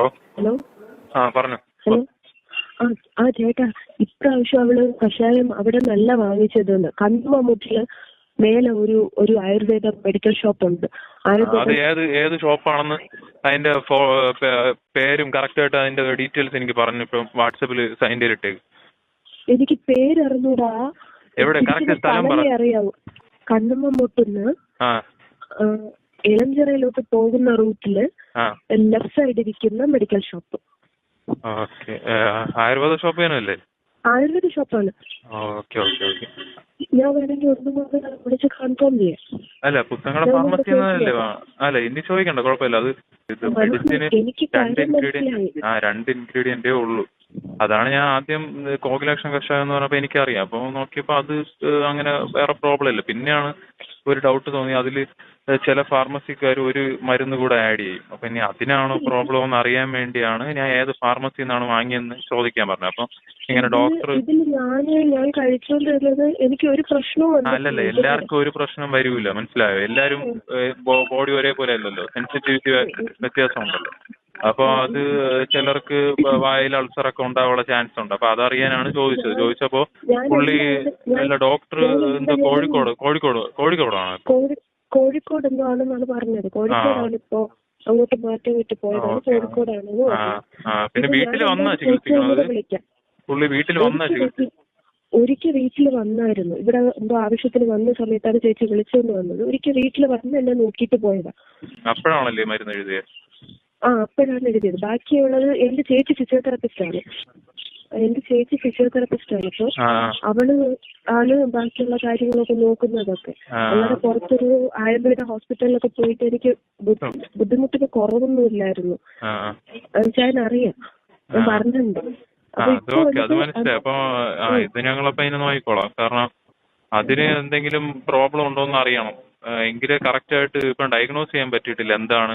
Hello? Hello? ആ പറഞ്ഞു. Hello? ആ ആ ചേട്ടാ ഇപ്രാവശ്യം അവൾ കഷായം അവിടെ നല്ല വാങ്ങിച്ചതെന്ന് കന്നുമമ്മൂട്ടിൽ മേലെ ഒരു ഒരു ആയുർവേദ മെഡിക്കൽ ഷോപ്പ് ഉണ്ട്. അത് ഏത് ഏത് ഷോപ്പാണെന്ന് അതിന്റെ പേരും കറക്റ്റ് ആയിട്ട് അതിന്റെ ഡീറ്റെയിൽസ് എനിക്ക് പറഞ്ഞു ഇപ്പം വാട്സപ്പിൽ അതിന്റെ ഇട്ടേക്ക് എനിക്ക് പേരറിഞ്ഞൂടാ. എവിടെ? കറക്റ്റ് സ്ഥലം അറിയാവൂ. കന്നുമമ്മൂട്ടിന്ന് ആ ആ, ഇളഞ്ചിറയിലോട്ട് പോകുന്ന റൂട്ടിൽ ലെഫ്റ്റ് സൈഡ് ഇരിക്കുന്ന medical shop. Okay. Ayurveda shop തന്നെയല്ലേ ആയുർവേദ ഷോപ്പാണ്. ഞാൻ വേണമെങ്കിൽ ഒന്നും കൂടെ വിളിച്ച് കൺഫേം ചെയ്യാം. അല്ല ഫാർമസി എന്നല്ലേ അല്ല ഇനി ചോദിക്കണ്ട കുഴപ്പമില്ല. അത് ഇത് മെഡിസിന് രണ്ട് ഇൻഗ്രീഡിയന്റ് ആ രണ്ട് ഇൻഗ്രീഡിയന്റേ ഉള്ളൂ. അതാണ് ഞാൻ ആദ്യം കോകിലാക്ഷൻ കഷായം എന്ന് പറഞ്ഞപ്പോ എനിക്കറിയാം. അപ്പൊ നോക്കിയപ്പോ അത് അങ്ങനെ വേറെ പ്രോബ്ലം ഇല്ല. പിന്നെയാണ് ഒരു ഡൗട്ട് തോന്നി. അതിൽ ചില ഫാർമസിക്കാർ ഒരു മരുന്ന് കൂടെ ആഡ് ചെയ്യും. അപ്പൊ ഇനി അതിനാണോ പ്രോബ്ലം എന്ന് അറിയാൻ വേണ്ടിയാണ് ഞാൻ ഏത് ഫാർമസിയിൽ നിന്നാണ് വാങ്ങിയെന്ന് ചോദിക്കാൻ പറഞ്ഞത്. അപ്പം ഇങ്ങനെ ഡോക്ടർ അല്ലല്ല. എല്ലാവർക്കും ഒരു പ്രശ്നം വരൂല. മനസ്സിലായോ? എല്ലാരും ബോഡി ഒരേപോലെ അല്ലല്ലോ. സെൻസിറ്റിവിറ്റി വ്യത്യാസം ഉണ്ടല്ലോ. അപ്പൊ അത് ചിലർക്ക് വായിൽ അൾസർ ഒക്കെ ഉണ്ടാവാനുള്ള ചാൻസ് ഉണ്ട്. അപ്പൊ അതറിയാനാണ് ചോദിച്ചത്. ചോദിച്ചപ്പോ പുള്ളി അല്ല ഡോക്ടർ എന്തോ കോഴിക്കോട് കോഴിക്കോട് കോഴിക്കോടാണ്. കോഴി കോഴിക്കോട് എന്തോ ആണെന്നാണ് പറഞ്ഞത്. കോഴിക്കോടാണ് ഇപ്പോ അങ്ങോട്ട് മാറ്റം വിട്ട് പോയതാണ് കോഴിക്കോടാണ് കോഴിക്കോടാണെന്ന് പിന്നെ വീട്ടിൽ വന്നാ ചികിത്സിക്കുന്നത് പുള്ളി വീട്ടിൽ വന്നാ ഒരിക്കൽ ചികിത്സ വീട്ടിൽ- ഒരിക്കൽ വീട്ടിൽ വന്നായിരുന്നു. ഇവിടെ എന്തോ ആവശ്യത്തിന് വന്ന സമയത്താണ് ചേച്ചി വിളിച്ചുകൊണ്ട് വന്നത്. ഒരിക്കൽ വീട്ടിൽ വന്ന് എന്നെ നോക്കിയിട്ട് പോയതാ. അപ്പോഴാണല്ലേ മരുന്ന് എഴുതിയത് ആ അപ്പോഴാണ് എഴുതിയത് ബാക്കിയുള്ളത് എന്റെ ചേച്ചി ഫിസിയോതെറാപ്പിസ്റ്റ് ആണ്. എന്റെ ചേച്ചി ഫിസിയോതെറാപ്പിസ്റ്റ് ആണ്. അപ്പൊ അവൾ ആണ് ബാക്കിയുള്ള കാര്യങ്ങളൊക്കെ നോക്കുന്നതൊക്കെ. അല്ലാതെ പുറത്തൊരു ആയുർവേദ ഹോസ്പിറ്റലിലൊക്കെ പോയിട്ട് എനിക്ക് ബുദ്ധിമുട്ടൊക്കെ ബുദ്ധിമുട്ടിന് കുറവൊന്നും ഇല്ലായിരുന്നു. ഞാൻ അറിയാം ഞാൻ പറഞ്ഞിട്ടുണ്ട്. അത് ഇപ്പൊ ഓക്കെ. അത് വന്നിട്ട് മനസ്സിലായി. അപ്പൊ ആ ഇത് ഞങ്ങളപ്പോ അതിനെ നോക്കിക്കോളാം. കാരണം അതിന് എന്തെങ്കിലും പ്രോബ്ലം ഉണ്ടോ എന്ന് അറിയണം എങ്കിലേ കറക്റ്റ് ആയിട്ട് ഇപ്പൊ ഡയഗ്നോസ് ചെയ്യാൻ പറ്റിയിട്ടില്ല. എന്താണ്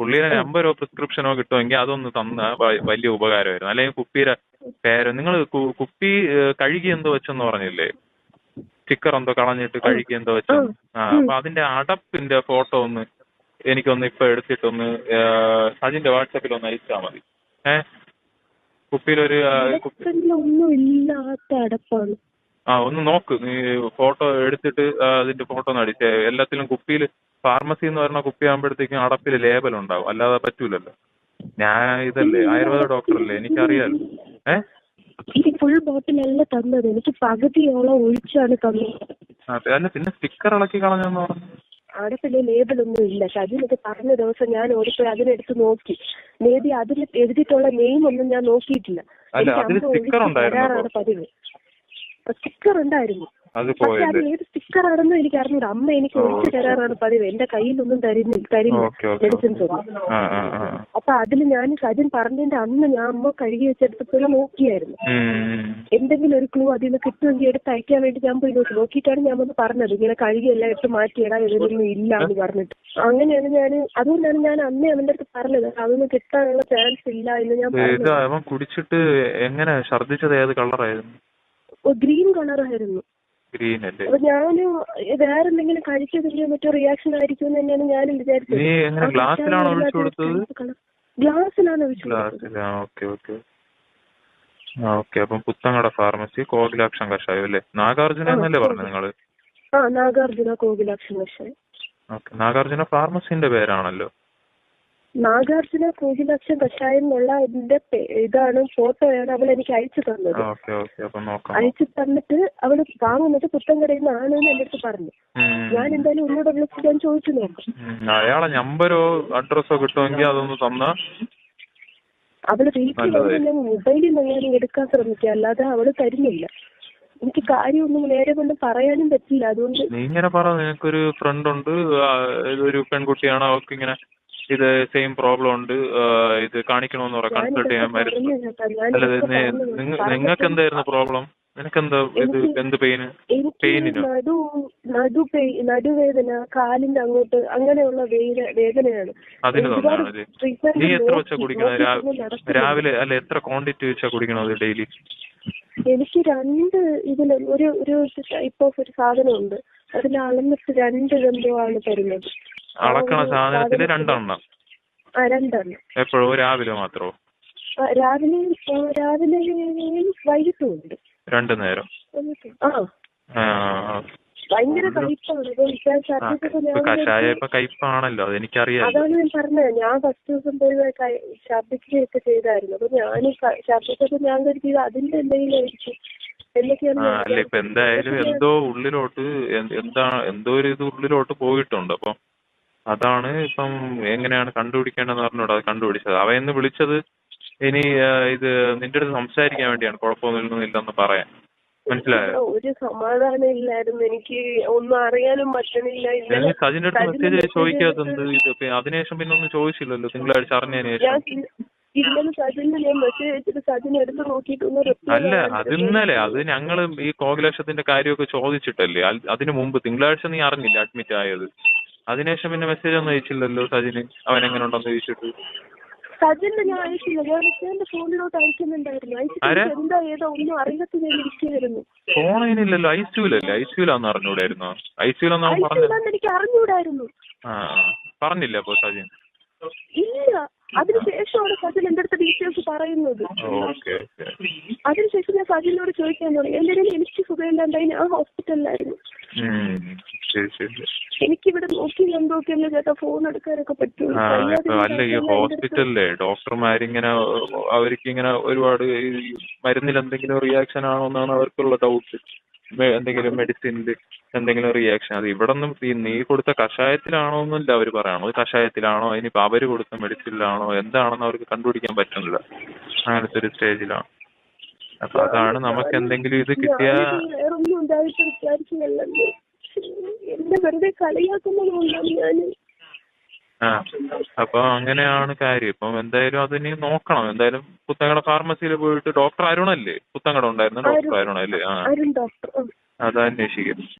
പുള്ളിയുടെ നമ്പരോ പ്രിസ്ക്രിപ്ഷനോ കിട്ടുമെങ്കിൽ അതൊന്ന് തന്ന വലിയ ഉപകാരമായിരുന്നു. അല്ലെങ്കിൽ കുപ്പിയുടെ പേര് നിങ്ങൾ കുപ്പി കഴുകി എന്തോ വെച്ചെന്ന് പറഞ്ഞില്ലേ? സ്റ്റിക്കർ എന്തോ കളഞ്ഞിട്ട് കഴുകി എന്തോ വെച്ച അപ്പൊ അതിന്റെ അടപ്പിന്റെ ഫോട്ടോ ഒന്ന് എനിക്കൊന്ന് ഇപ്പൊ എടുത്തിട്ടൊന്ന് ഒന്ന് സജിന്റെ വാട്സാപ്പിൽ ഒന്ന് അയച്ചാൽ മതി. ഏഹ് കുപ്പിയിലൊരു ആ ഒന്ന് നോക്ക്. നീ ഫോട്ടോ എടുത്തിട്ട് അതിന്റെ ഫോട്ടോ ഒന്ന് അടിച്ചേ. എല്ലാത്തിലും കുപ്പിയിൽ ഫാർമസി എന്ന് പറഞ്ഞ കുപ്പി ആകുമ്പോഴത്തേക്കും അടപ്പിൽ ലേബൽ ഉണ്ടാവും. അല്ലാതെ പറ്റൂലല്ലോ. ഞാൻ ഇതല്ലേ ആയുർവേദ ഡോക്ടറല്ലേ എനിക്കറിയാലോ. ഏ? എനിക്ക് ഫുൾ ബോട്ടിലല്ല തന്നത്. എനിക്ക് പകുതിയോളം ഒഴിച്ചാണ് തന്നത്. ആ, അല്ല പിന്നെ സ്റ്റിക്കർ ഇളക്കി കളഞ്ഞെന്ന് പറഞ്ഞു. അവിടെ പിന്നെ ലേബൽ ഒന്നും ഇല്ല. ഷജിനൊക്കെ പറഞ്ഞ ദിവസം ഞാൻ ഓടിപ്പോയി അതിനെടുത്ത് നോക്കി. മേബി അതിൽ എഴുതിയിട്ടുള്ള നെയിം ഒന്നും ഞാൻ നോക്കിയിട്ടില്ല. എനിക്ക് അതിൽ ഒഴിച്ച്? തരാറാണ് പതിവ്. സ്റ്റിക്കർ ഉണ്ടായിരുന്നു. അത് പക്ഷെ അത് ഏത് സ്റ്റിക്കർ ആണെന്ന് എനിക്ക് അറിഞ്ഞൂട. അമ്മ എനിക്ക് ഒഴിച്ചു തരാറാണ് പതിവ്. എന്റെ കയ്യിലൊന്നും തരുന്നില്ല തരില്ല ഓക്കെ ഓക്കെ. മെഡിസിൻസ് ഒന്നും. അപ്പൊ അതിൽ ഞാൻ സജിൻ പറഞ്ഞതിന്റെ അന്ന് ഞാൻ അമ്മ കഴുകി വെച്ചെടുത്തപ്പോൾ നോക്കിയായിരുന്നു. എന്തെങ്കിലും ഒരു ക്ലൂ അതിൽ നിന്ന് കിട്ടുമെങ്കിൽ എടുത്ത് അയക്കാൻ വേണ്ടി ഞാൻ പോയി നോക്കി. നോക്കിയിട്ടാണ് ഞാൻ വന്ന് പറഞ്ഞത്. ഇങ്ങനെ കഴുകി എല്ലാം എടുത്ത് മാറ്റിയിടാ എഴുതുന്നു ഇല്ല എന്ന് പറഞ്ഞിട്ട്. അങ്ങനെയാണ് ഞാൻ അതുകൊണ്ടാണ് ഞാൻ അന്നേ അവന്റെ അടുത്ത് പറഞ്ഞത്. അതൊന്നും കിട്ടാനുള്ള ചാൻസ് ഇല്ല എന്ന് ഞാൻ പറഞ്ഞു കുടിച്ചിട്ട് എങ്ങനെ ഛർദ്ദിച്ചത് ഏത് കളറായിരുന്നു ഗ്രീൻ കളറായിരുന്നു ഗ്രീൻ അല്ലേ അപ്പൊ ഞാൻ വേറെ എന്തെങ്കിലും കഴിച്ചതിന്റെ മറ്റോ റിയാക്ഷൻ ആയിരിക്കും എന്ന് തന്നെയാണ് ഞാനും വിചാരിച്ചത്. നീ എങ്ങനെ ഗ്ലാസ്സിലാണോ ഒഴിച്ചു കൊടുത്തത്? ഗ്ലാസ്സിലാണ് ഒഴിച്ചു കൊടുത്തത്. ഗ്ലാസ്സിൽ ആ ഓക്കെ ഓക്കെ. ആ ഓക്കെ. അപ്പം പുത്തങ്ങട ഫാർമസി കോകിലാക്ഷൻ കഷായം അല്ലേ? നാഗാർജുന എന്നല്ലേ പറഞ്ഞു നിങ്ങൾ? ആ നാഗാർജുന കോകിലാക്ഷൻ കഷായം. ഓക്കെ. നാഗാർജുന ഫാർമസിന്റെ പേരാണല്ലോ. നാഗാർജുന കോകിലാക്ഷൻ കഷായം എന്നുള്ള എന്റെ ഇതാണ് ഫോട്ടോയാണ് അവൾ എനിക്ക് അയച്ചു തന്നത്. അയച്ചു തന്നിട്ട് അവൾ വാങ്ങുന്നത് പുത്തൻകടയിൽ നിന്നാണ് എന്ന് എന്റെ അടുത്ത് പറഞ്ഞു. ഞാൻ എന്തായാലും ഒന്നുകൂടെ വിളിച്ച് ഞാൻ ചോദിച്ചു നോക്കാം. അയാളെ നമ്പരോ അഡ്രസ്സോ കിട്ടുമെങ്കിൽ അതൊന്ന് തന്നാ. അവൾ വീട്ടിൽ. വന്ന് മൊബൈലിൽ നിന്ന് ഞാൻ എടുക്കാൻ ശ്രമിക്കുക. അല്ലാതെ അവൾ തരുന്നില്ല. എനിക്ക് കാര്യമൊന്നും നേരെ കൊണ്ട് പറയാനും പറ്റില്ല. അതുകൊണ്ട് നീ ഇങ്ങനെ പറ നിനക്കൊരു ഫ്രണ്ട് ഉണ്ട്. ഒരു പെൺകുട്ടിയാണ്. അവൾക്ക് ഇങ്ങനെ ഇത് സെയിം പ്രോബ്ലം ഉണ്ട്. ഇത് കാണിക്കണമെന്ന് പറ കൺസൾട്ട് ചെയ്യാൻ മരുന്ന് അല്ല നിങ്ങൾക്ക് എന്തായിരുന്നു പ്രോബ്ലം നിനക്കെന്താ ഇത് എന്ത് പെയിന് എനിക്ക് പെയിനിനോ നടു നടു നടുവേദന കാലിന്റെ അങ്ങോട്ട് അങ്ങനെയുള്ള വേദ- വേദനയാണ്. അതിന് നീ എത്ര വെച്ചാ നടക്കുന്നില്ല. രാവിലെ അല്ല എത്ര ക്വാണ്ടിറ്റി വെച്ചാ കുടിക്കണത് ഡെയിലി എനിക്ക് രണ്ട് ഇതിൽ ഒരു ഒരു ടൈപ്പ് ഓഫ് ഒരു സാധനമുണ്ട്. അതിൽ അളന്നിട്ട് രണ്ട് ആണ് തരുന്നത്. അളക്കണ സാധനത്തിൽ സാധനത്തിന് രണ്ടെണ്ണം. എപ്പോഴോ രാവിലെ മാത്രമോ രാവിലെ ആ, രാവിലെ വൈകിട്ടും ഉണ്ട് രണ്ടു നേരം. ഭയങ്കര കഷായം ഇപ്പൊ കയ്പാണല്ലോ അതെനിക്കറിയാം. അതാണ് ഞാൻ പറഞ്ഞത്. ഞാൻ ഫസ്റ്റ് ദിവസം പോയി ഛർദിക്കുകയൊക്കെ ചെയ്തായിരുന്നു. അപ്പൊ ഞാൻ ഛർദിച്ചപ്പോ ഞാൻ കരുതിയത് അതിന്റെ എന്തെങ്കിലും ആയിരിക്കും അല്ല ഇപ്പൊ എന്തായാലും എന്തോ ഉള്ളിലോട്ട് എന്താണ് എന്താ എന്തോ ഒരു ഇത് ഉള്ളിലോട്ട് പോയിട്ടുണ്ട്. അപ്പം അതാണ് ഇപ്പം എങ്ങനെയാണ് കണ്ടുപിടിക്കേണ്ടതെന്ന് പറഞ്ഞോട് അത് കണ്ടുപിടിച്ചത്. അവൻ ഇന്ന് വിളിച്ചത് ഇനി ഇത് നിന്റെ അടുത്ത് സംസാരിക്കാൻ വേണ്ടിയാണ്. കുഴപ്പമൊന്നും ഇല്ലെന്ന് പറയാൻ. മനസ്സിലായോ? ഒരു സമാധാനം ഇല്ലായിരുന്നു. എനിക്ക് ഒന്നും അറിയാനും പറ്റണില്ല. സജിന്റെ അടുത്ത് മെസ്സേജ് ചോദിക്കാത്തത് ഇത് അതിനുശേഷം പിന്നെ ഒന്നും ചോദിച്ചില്ലല്ലോ. തിങ്കളാഴ്ച അറിഞ്ഞതിന് ശേഷം. അല്ല അത് ഇന്നലെ അത് ഞങ്ങൾ ഈ കോകിലക്ഷത്തിന്റെ കാര്യമൊക്കെ ചോദിച്ചിട്ടല്ലേ? അതിനു മുമ്പ് തിങ്കളാഴ്ച നീ അറിഞ്ഞില്ല അഡ്മിറ്റ് ആയത്? അതിനുശേഷം പിന്നെ മെസ്സേജ് ഒന്നും അയച്ചില്ലല്ലോ സജിന്. അവൻ എങ്ങനെ ഉണ്ടെന്ന് ചോദിച്ചിട്ട്. സജിന് ഞാൻ അയച്ചില്ല. ഞാൻ എന്റെ ഫോണിലോട്ട് അയക്കുന്നുണ്ടായിരുന്നു? അയച്ചിട്ട് എന്താ ഏതോ ഒന്നും അറിയാത്ത ഞാൻ ഇരിക്കുകയായിരുന്നു ഫോൺ അതിനില്ലല്ലോ ഐ സിയുലല്ലേ ഐ സിയുലാന്ന് അറിഞ്ഞൂടായിരുന്നോ ഐ എനിക്ക് അറിഞ്ഞൂടായിരുന്നു. ആ. പറഞ്ഞില്ല അപ്പൊ സജിൻ. ഇല്ല. അതിനുശേഷമാണ് സജിൻ എന്റെ അടുത്ത് ഡീറ്റെയിൽസ് പറയുന്നത്. അതിനുശേഷം ഞാൻ സജിനോട് ചോദിക്കാൻ തുടങ്ങി. എനിക്ക് സുഖമില്ലാണ്ടായി? ഞാൻ ഹോസ്പിറ്റലിലായിരുന്നു ശരി ശരി. എനിക്കിവിടെ നോക്കി നോക്കിയല്ലോ ചേട്ടാ ഫോൺ എടുക്കാനൊക്കെ പറ്റും ആ ഇപ്പൊ അല്ല ഈ ഹോസ്പിറ്റലിലെ ഡോക്ടർമാരിങ്ങനെ അവർക്ക് ഇങ്ങനെ ഒരുപാട് മരുന്നിൽ എന്തെങ്കിലും റിയാക്ഷൻ ആണോ എന്നാണ് അവർക്കുള്ള ഡൗട്ട് എന്തെങ്കിലും മെഡിസിനിൽ എന്തെങ്കിലും റിയാക്ഷൻ അത് ഇവിടെ ഒന്നും നീ കൊടുത്ത കഷായത്തിലാണോ എന്നല്ല അവർ പറയണത്. കഷായത്തിലാണോ? ഇനിയിപ്പോ അവർ കൊടുത്ത മെഡിസിനിലാണോ എന്താണെന്ന് അവർക്ക് കണ്ടുപിടിക്കാൻ പറ്റുന്നില്ല. അങ്ങനത്തെ ഒരു സ്റ്റേജിലാണ്. അപ്പൊ അതാണ് നമുക്ക് എന്തെങ്കിലും ഇത് കിട്ടിയ വേറൊന്നും ഉണ്ടായിട്ട് വിചാരിച്ചില്ലല്ലോ എന്നെ വെറുതെ കളിയാക്കുന്നത് കൊണ്ടാണ് ഞാൻ ആ അപ്പൊ അങ്ങനെയാണ് കാര്യം. ഇപ്പം എന്തായാലും അതിനി നോക്കണം. എന്തായാലും പുത്തങ്ങട ഫാർമസിയിൽ പോയിട്ട് ഡോക്ടർ അരുണല്ലേ? പുത്തങ്ങട ഉണ്ടായിരുന്ന ഡോക്ടർ അരുണല്ലേ ആ. അരുൺ ഡോക്ടർ അത് അന്വേഷിക്കും.